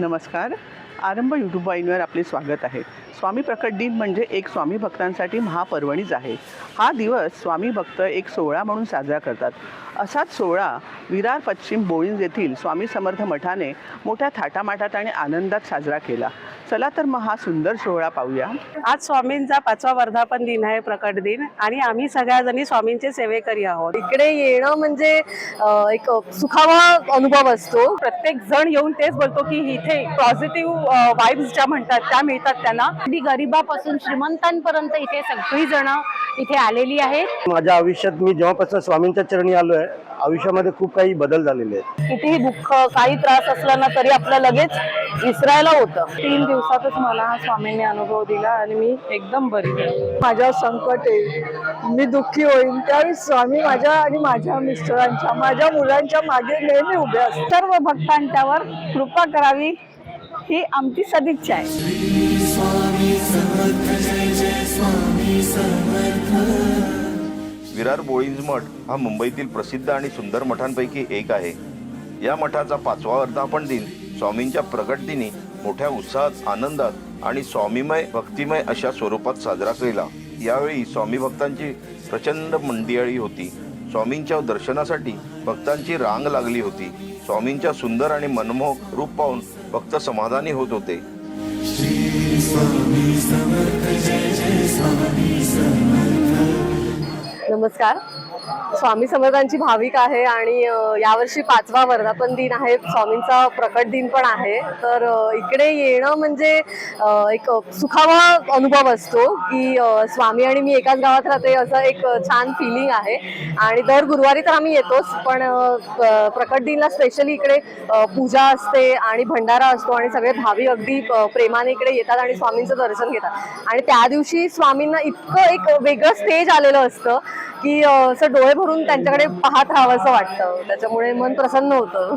नमस्कार. आरंभ यूट्यूब वाहिनीवर आपले स्वागत आहे. स्वामी प्रकट दिन म्हणजे एक स्वामी भक्तांसाठी महापर्वणीच आहे. हा दिवस स्वामी भक्त एक सोहळा म्हणून साजरा करतात. असाच सोहळा विरार पश्चिम बोळींज येथील स्वामी समर्थ मठाने मोठ्या थाटामाटात आणि आनंदात साजरा केला. चला तर मग हा सुंदर सोहळा पाहूया. आज स्वामींचा पाचवा वर्धापन दिन आहे प्रकट दिन आणि आम्ही सगळ्याजणी स्वामींचे सेवेकरी आहोत. इकडे येणं म्हणजे एक सुखावा अनुभव असतो. प्रत्येक जण येऊन तेच बोलतो की इथे पॉझिटिव्ह वाईब्स ज्या म्हणतात त्या मिळतात त्यांना. अगदी गरिबापासून श्रीमंतांपर्यंत इथे सगळी जण इथे आलेली आहेत. माझ्या आयुष्यात मी जेव्हापासून स्वामींच्या चरणी आलोय आयुष्यामध्ये खूप काही बदल झालेले आहेत. कितीही दुःख काही त्रास असला ना तरी आपलं लगेच विसरायला होतं. तीन दिवसातच मला हा स्वामींनी अनुभव दिला आणि मी एकदम बरी झाली. माझ्यावर संकट येईल मी दुःखी होईन त्यावेळी स्वामी माझ्या आणि माझ्या मिस्टरांच्या माझ्या मुलांच्या मागे नेहमी उभे असतात. सर्व भक्तांच्यावर कृपा करावी ही आमची सदिच्छा आहे. विरार बोळींज मठ हा मुंबईतील प्रसिद्ध आणि सुंदर मठांपैकी एक आहे. या मठाचा पाचवा वर्धापन दिन स्वामींच्या प्रगट दिनी मोठ्या उत्साहात आनंदात आणि स्वामीमय भक्तिमय अशा स्वरूपात साजरा केला. यावेळी स्वामी भक्तांची प्रचंड मंडियाळी होती. स्वामींच्या दर्शनासाठी भक्तांची रांग लागली होती. स्वामींच्या सुंदर आणि मनमोहक रूप पाहून भक्त समाधानी होत होते. नमस्कार. स्वामी समर्थांची भाविक आहे आणि यावर्षी पाचवा वर्धापन दिन आहे. स्वामींचा प्रकट दिन पण आहे. तर इकडे येणं म्हणजे एक सुखावा अनुभव असतो की स्वामी आणि मी एकाच गावात राहते असं एक छान फिलिंग आहे. आणि दर गुरुवारी तर आम्ही येतोच पण प्रकट दिनला स्पेशली इकडे पूजा असते आणि भंडारा असतो आणि सगळे भावी अगदी प्रेमाने इकडे येतात आणि स्वामींचं दर्शन घेतात. आणि त्या दिवशी स्वामींना इतकं एक वेगळं स्टेज आलेलं असतं की असं डोळे भरून त्यांच्याकडे पाहत राहावं असं वाटतं. त्याच्यामुळे मन प्रसन्न होतं.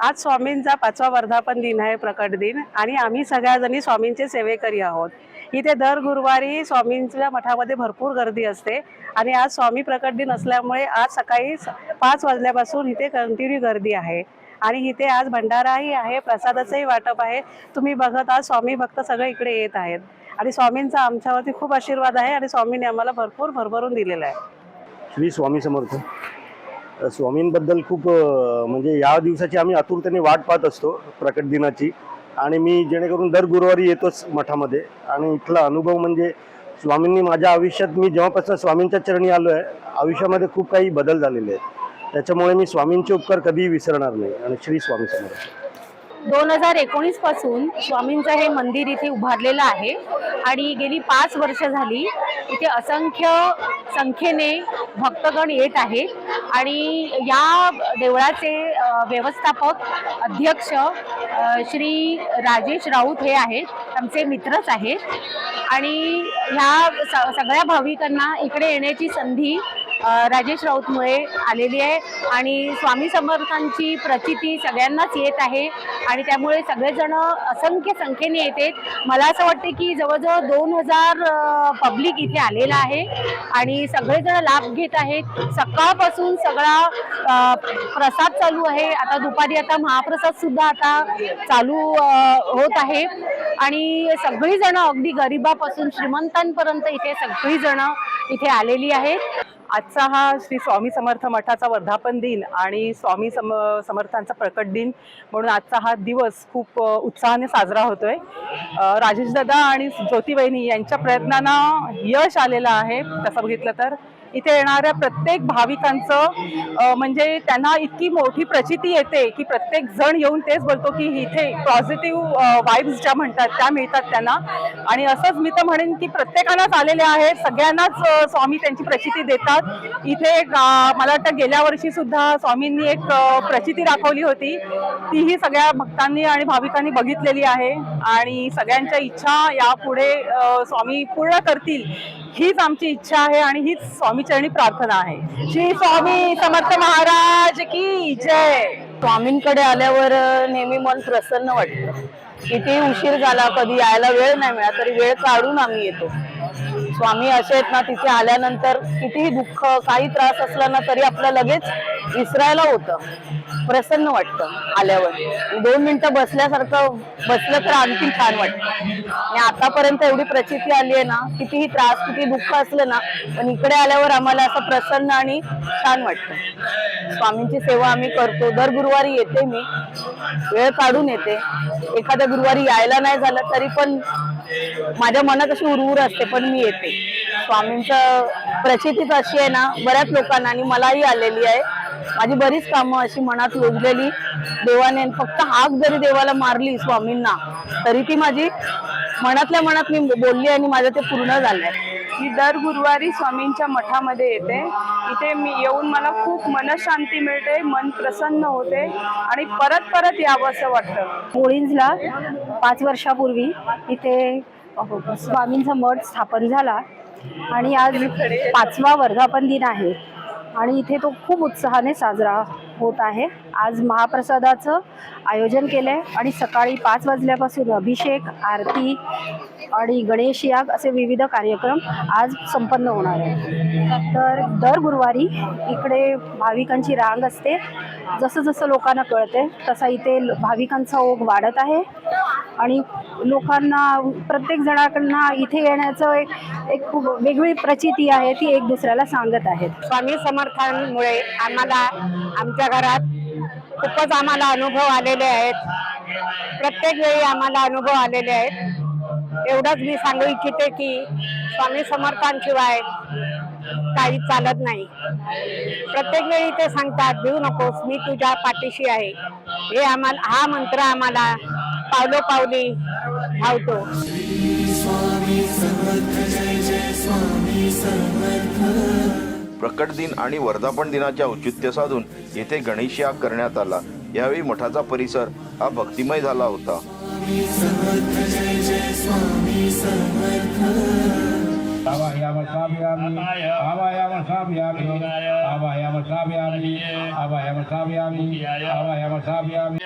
आज स्वामींचा पाचवा वर्धापन दिन आहे प्रकट दिन आणि आम्ही सगळ्याजणी स्वामींचे सेवेकरी आहोत. इथे दर गुरुवारी स्वामींच्या मठामध्ये भरपूर गर्दी असते आणि आज स्वामी प्रकट दिन असल्यामुळे आज सकाळी पाच वाजल्यापासून इथे कंटिन्यू गर्दी आहे. आणि इथे आज भंडाराही आहे प्रसादाचंही वाटप आहे. तुम्ही बघत आज स्वामी भक्त सगळे इकडे येत आहेत. आणि स्वामींचा आमच्यावरती खूप आशीर्वाद आहे आणि स्वामींनी आम्हाला भरपूर भरभरून दिलेला आहे. श्री स्वामी समर्थ. स्वामींबद्दल खूप म्हणजे या दिवसाची आम्ही आतुरतेने वाट पाहत असतो प्रकट दिनाची. आणि मी जेणेकरून दर गुरुवारी येतोच मठामध्ये. आणि इथला अनुभव म्हणजे स्वामींनी माझ्या आयुष्यात मी जेव्हापासून स्वामींच्या चरणी आलो आहे आयुष्यामध्ये खूप काही बदल झालेले आहेत. त्याच्यामुळे मी स्वामींचे उपकार कधीही विसरणार नाही. आणि श्री स्वामी समर्थ. दोन हजार एकोणीसपासून स्वामींचं हे मंदिर इथे उभारलेलं आहे. आणि गेली पाच वर्ष झाली इथे असंख्य संख्येने भक्तगण येत आहे. आणि या देवळाचे व्यवस्थापक अध्यक्ष श्री राजेश राऊत हे आहेत. आमचे मित्रच आहेत. आणि ह्या स- सगळ्या भाविकांना इकडे येण्याची संधी राजेश राऊतमुळे आलेली आहे आणि स्वामी समर्थांची प्रचिती सगळ्यांनाच येत आहे आणि त्यामुळे सगळेजण असंख्य संख्येने येते मला असं वाटते की जवळजवळ दोन हजार पब्लिक इथे आलेला आहे आणि सगळेजण लाभ घेत आहेत. सकाळपासून सगळा प्रसाद चालू आहे. आता दुपारी आता महाप्रसाद सुद्धा आता चालू होत आहे आणि सगळीजण अगदी गरिबापासून श्रीमंतांपर्यंत इथे सगळीजण इथे आलेली आहेत. आजचा हा श्री स्वामी समर्थ मठाचा वर्धापन दिन आणि स्वामी सम समर्थांचा प्रकट दिन म्हणून आजचा हा दिवस खूप उत्साहाने साजरा होतोय. अ, राजेश दादा आणि ज्योतिबहिनी यांच्या प्रयत्नांना यश आलेलं आहे. तसं बघितलं तर इथे येणाऱ्या प्रत्येक भाविकांचं म्हणजे त्यांना इतकी मोठी प्रचिती येते की प्रत्येक जण येऊन तेच बोलतो की इथे पॉझिटिव्ह वाईब्स ज्या म्हणतात त्या मिळतात त्यांना. आणि असंच मी तर म्हणेन की प्रत्येकालाच आलेले आहेत. सगळ्यांनाच स्वामी त्यांची प्रचिती देतात. इथे मला वाटतं गेल्या वर्षी सुद्धा स्वामींनी एक प्रचिती दाखवली होती. तीही सगळ्या भक्तांनी आणि भाविकांनी बघितलेली आहे. आणि सगळ्यांच्या इच्छा यापुढे स्वामी पूर्ण करतील हीच आमची इच्छा आहे आणि हीच स्वामी चरणी प्रार्थना आहे. श्री स्वामी समर्थ महाराज की जय. स्वामींकडे आल्यावर नेहमी मन प्रसन्न वाटतं. किती उशीर झाला कधी यायला वेळ नाही मिळाला तरी वेळ काढून आम्ही येतो. स्वामी असे आहेत ना तिथे आल्यानंतर कितीही दुःख काही त्रास असला ना तरी आपलं लगेच विसरायला होतं. प्रसन्न वाटतं आल्यावर. दोन मिनिटं बसल्यासारखं बसलं तर आणखी छान वाटतं. आणि आतापर्यंत एवढी प्रचिती आली आहे ना कितीही त्रास किती दुःख असलं ना पण इकडे आल्यावर आम्हाला असं प्रसन्न आणि छान वाटतं. स्वामींची सेवा आम्ही करतो. दर गुरुवारी येते मी. वेळ काढून येते. एखाद्या गुरुवारी यायला नाही झालं तरी पण माझ्या मनात अशी उरवूर असते पण मी येते. स्वामींचं प्रचितीच अशी आहे ना बऱ्याच लोकांना आणि मलाही आलेली आहे. माझी बरीच कामं अशी मनात योजलेली देवाने फक्त हाक जरी देवाला मारली स्वामींना तरी ती माझी मनातल्या मनात मी बोलली आणि माझं ते पूर्ण झालंय. मी दर गुरुवारी स्वामींच्या मठामध्ये येते. इथे मी येऊन मला खूप मनशांती मिळते मन प्रसन्न होते आणि परत परत यावं असं वाटतं. मुळींजला पाच वर्षापूर्वी इथे स्वामींचा मठ स्थापन झाला. आणि आज पाचवा वर्धापन दिन आहे. आणि इथे तो खूप उत्साहाने साजरा होत आहे. आज महाप्रसादाचं आयोजन केलं आहे आणि सकाळी पाच वाजल्यापासून अभिषेक आरती आणि गणेश याग असे विविध कार्यक्रम आज संपन्न होणार आहेत. तर दर गुरुवारी इकडे भाविकांची रांग असते. जसं जसं लोकांना कळते तसा इथे ल- भाविकांचा ओघ वाढत आहे. आणि लोकांना प्रत्येक जणाकडनं इथे येण्याचं एक एक खूप वेगळी प्रचिती आहे ती एक दुसऱ्याला सांगत आहेत. स्वामी समर्थांमुळे आम्हाला आमच्या घरात खूपच आम्हाला अनुभव आलेले आहेत. प्रत्येक वेळी आम्हाला अनुभव आलेले आहेत. एवढंच मी सांगू इच्छिते की स्वामी समर्थांशिवाय काही चालत नाही. प्रत्येक वेळी ते सांगतात भिऊ नकोस मी तुझ्या पाठीशी आहे. हे आम्हाला हा मंत्र आम्हाला पावलोपावली धावतो. प्रकट दिन आणि वर्धापन दिनाच्या औचित्य साधून येथे गणेश याग करण्यात आला. यावेळी मठाचा परिसर हा भक्तिमय झाला होता. आवायाम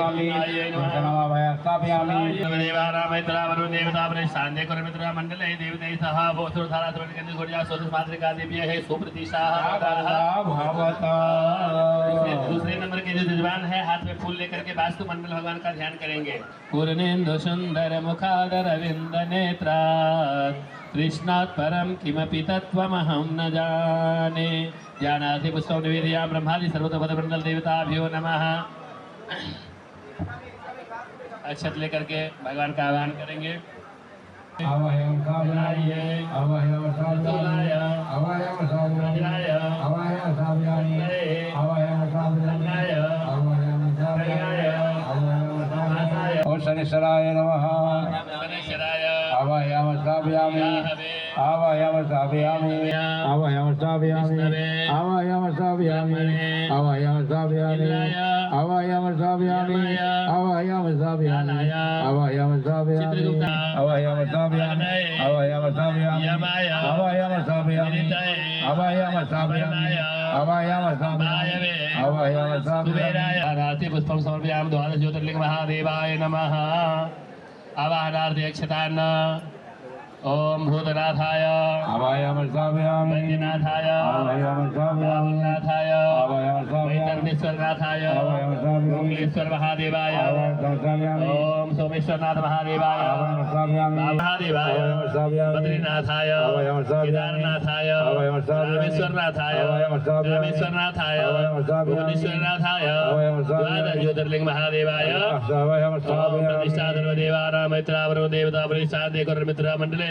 देवता सह है दूसरे नंबर के जो जजमान है हाथ में फूल लेकर के वास्तु मंडल भगवान का ध्यान करेंगे। पूर्णेन्दु सुंदर मुखादर विंद नेत्रा कृष्णात् परम किमपि तत्त्वमहं न जाने। ज्ञानाधि पुष्पं निवेदयामि ब्रह्मादि सर्वतोपदमण्डल देवताभ्यो नमः। अक्षत लेकर के भगवान का आह्वान करेंगे। अवयव अवयव अवयव अवयव अवयव अवयव अवयव शनिश्चराय नमः। गणेशराय अवयव सावयामि अवयव सावयामि अवयव सावयामि अवयव सावयामि अवयव सावयामि अवयव सावयामि अवयव सावयामि पुष्पं समर्पयामि द्वादश ज्योतिर्लिंग महादेवाय नमः आभार अध्यक्षतांना ओम भूतनाथाय। वैद्यनाथाय। रामनाथाय वैतरणेश्वरनाथाय महादेवाय। सोमेश्वरनाथ महादेवाय। महादेवाय बद्रीनाथाय। केदारनाथाय। रामेश्वरनाथाय। रामेश्वरनाथाय। भुवनेश्वरनाथाय। ज्योतिर्लिङ्ग महादेवाय प्रतिष्ठा देवता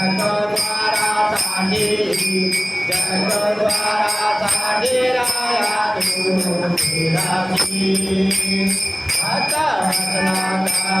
द्वारा साधे जय द्वारा साधे राया तू मेरा जी माता वचना का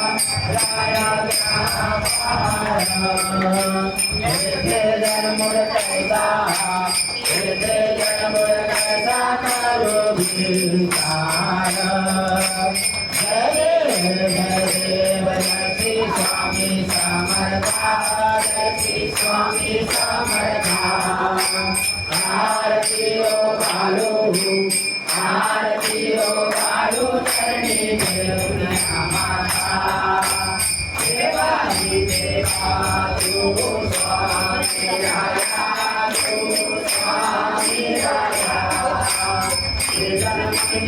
ఆరతిలో కాలు ఆరతిలో కాలు తరణి దేవ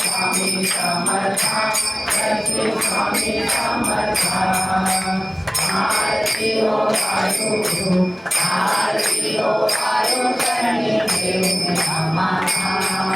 स्वामी समर्था श्री स्वामी समर्था आरती ओ आयु आरती ओ आयु करणी देव समाधान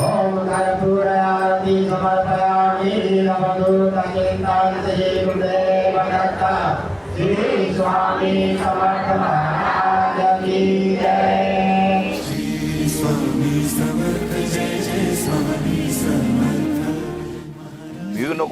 ఓం కర్పూరాది సమర్పయామి నమదూతకింతాంతయే శ్రీ స్వామి సమర్థమః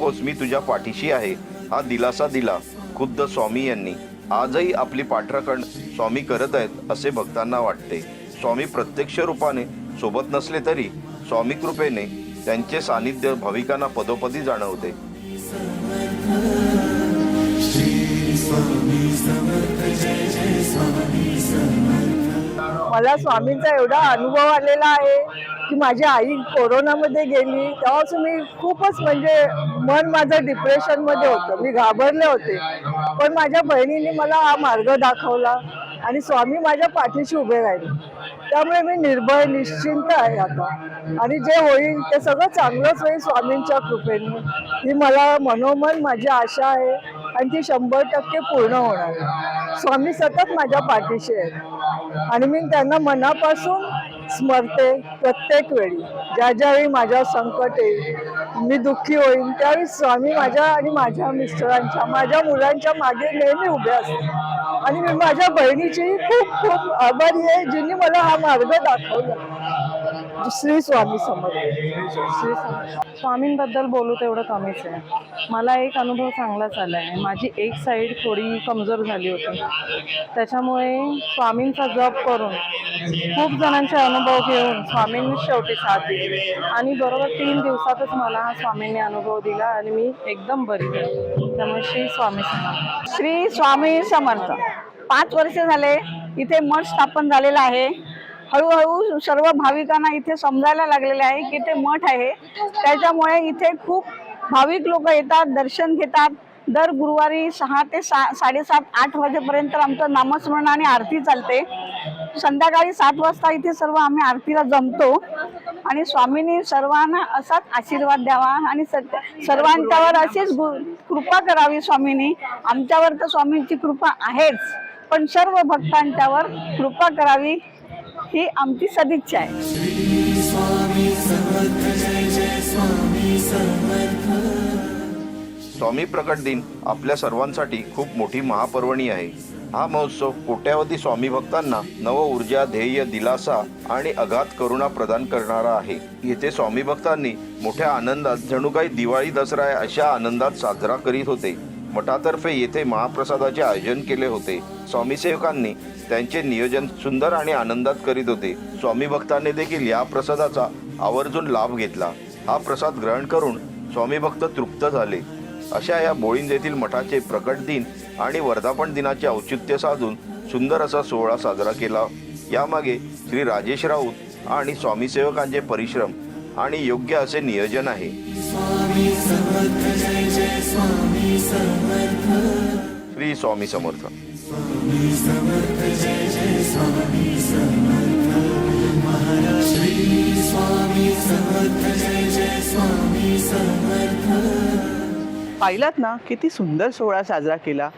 नकोस मी तुझ्या पाठीशी आहे. हा दिलासा दिला खुद्द स्वामी यांनी. आजही आपली पाठराखण स्वामी करत आहेत असे भक्तांना वाटते. स्वामी प्रत्यक्ष रूपाने सोबत नसले तरी स्वामी कृपेने त्यांचे सानिध्य भाविकांना पदोपदी जाणवते. मला स्वामींचा एवढा अनुभव आलेला आहे की माझी आई कोरोनामध्ये गेली. तेव्हापासून मी खूपच म्हणजे मन माझं डिप्रेशनमध्ये होतं. मी घाबरले होते. पण माझ्या बहिणीने मला हा मार्ग दाखवला आणि स्वामी माझ्या पाठीशी उभे राहिले. त्यामुळे मी निर्भय निश्चिंत आहे आता. आणि जे होईल ते सगळं चांगलंच होईल स्वामींच्या कृपेने. ही मला मनोमन माझी आशा आहे. आणि ती शंभर टक्के पूर्ण होणार. स्वामी सतत माझ्या पाठीशी आहेत. आणि मी त्यांना मनापासून स्मरते प्रत्येक वेळी. ज्या ज्यावेळी माझ्या संकट येईल मी दुःखी होईन त्यावेळी स्वामी माझ्या आणि माझ्या मिस्टरांच्या माझ्या मुलांच्या मागे नेहमी उभे असते आणि मी माझ्या बहिणीची खूप खूप आभारी आहे जिने मला हा मार्ग दाखवला. श्री स्वामी समर्थ श्री स्वामी. स्वामींबद्दल बोलू तेवढं कमीच आहे. मला एक अनुभव चांगलाच आला आहे माझी एक साईड थोडी कमजोर झाली होती. त्याच्यामुळे स्वामींचा जप करून खूप जणांचे अनुभव घेऊन स्वामींनी शेवटी साथ दिली. आणि बरोबर तीन दिवसातच मला हा स्वामींनी अनुभव दिला आणि मी एकदम बरी झाली. त्यामुळे श्री स्वामी समर्थ. श्री स्वामी समर्थ. पाच वर्ष झाले इथे मठ स्थापन झालेलं आहे. हळूहळू सर्व भाविकांना इथे समजायला लागलेले आहे की ते मठ आहे. त्याच्यामुळे इथे खूप भाविक लोक येतात दर्शन घेतात. दर गुरुवारी सहा ते सा साडेसात आठ वाजेपर्यंत आमचं नामस्मरण आणि आरती चालते. संध्याकाळी सात वाजता इथे सर्व आम्ही आरतीला जमतो. आणि स्वामींनी सर्वांना असाच आशीर्वाद द्यावा आणि सर्वांच्यावर अशीच कृपा करावी स्वामींनी. आमच्यावर तर स्वामींची कृपा आहेच. पण सर्व भक्तांच्यावर कृपा करावी. ही आमची सदिच्छा आहे. स्वामी प्रकट दिन आपल्या सर्वांसाठी खूप मोठी महापर्वणी आहे. हा महोत्सव कोट्यावधी स्वामी भक्तांना नव ऊर्जा ध्येय दिलासा आणि अगाध करुणा प्रदान करणारा आहे. येथे स्वामी भक्तांनी मोठ्या आनंदात जणू काही दिवाळी दसरा आहे अशा आनंदात साजरा करीत होते. मठातर्फे येथे महाप्रसादाचे आयोजन केले होते. स्वामी सेवकांनी त्यांचे नियोजन सुंदर आणि आनंदात करीत होते. स्वामी भक्तांनी देखील या प्रसादाचा आवर्जून लाभ घेतला. हा प्रसाद ग्रहण करून स्वामी भक्त तृप्त झाले. अशा या बोळिंज येथील मठाचे प्रकट दिन आणि वर्धापन दिनाचे औचित्य साधून सुंदर असा सोहळा साजरा केला. यामागे श्री राजेश राऊत आणि स्वामीसेवकांचे परिश्रम आणि योग्य असे नियोजन आहे. श्री स्वामी समर्थ. पाहिलात ना किती सुंदर सोहळा साजरा केला.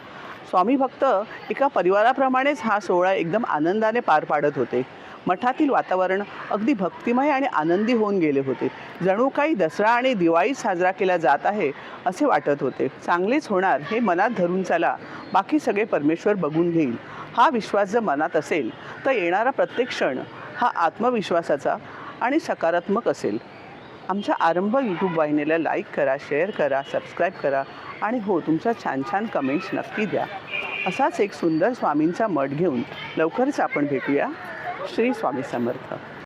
स्वामी भक्त एका परिवाराप्रमाणेच हा सोहळा एकदम आनंदाने पार पाडत होते. मठातील वातावरण अगदी भक्तिमय आणि आनंदी होऊन गेले होते. जणू काही दसरा आणि दिवाळी साजरा केला जात आहे असे वाटत होते. चांगलेच होणार हे मनात धरून चला बाकी सगळे परमेश्वर बघून घेईल. हा विश्वास जर मनात असेल तर येणारा प्रत्येक क्षण हा आत्मविश्वासाचा आणि सकारात्मक असेल. आमच्या आरंभ यूट्यूब वाहिनीला लाईक करा शेअर करा सबस्क्राईब करा आणि हो तुमच्या छान छान कमेंट्स नक्की द्या. असाच एक सुंदर स्वामींचा मठ घेऊन लवकरच आपण भेटूया. श्री स्वामी समर्थ.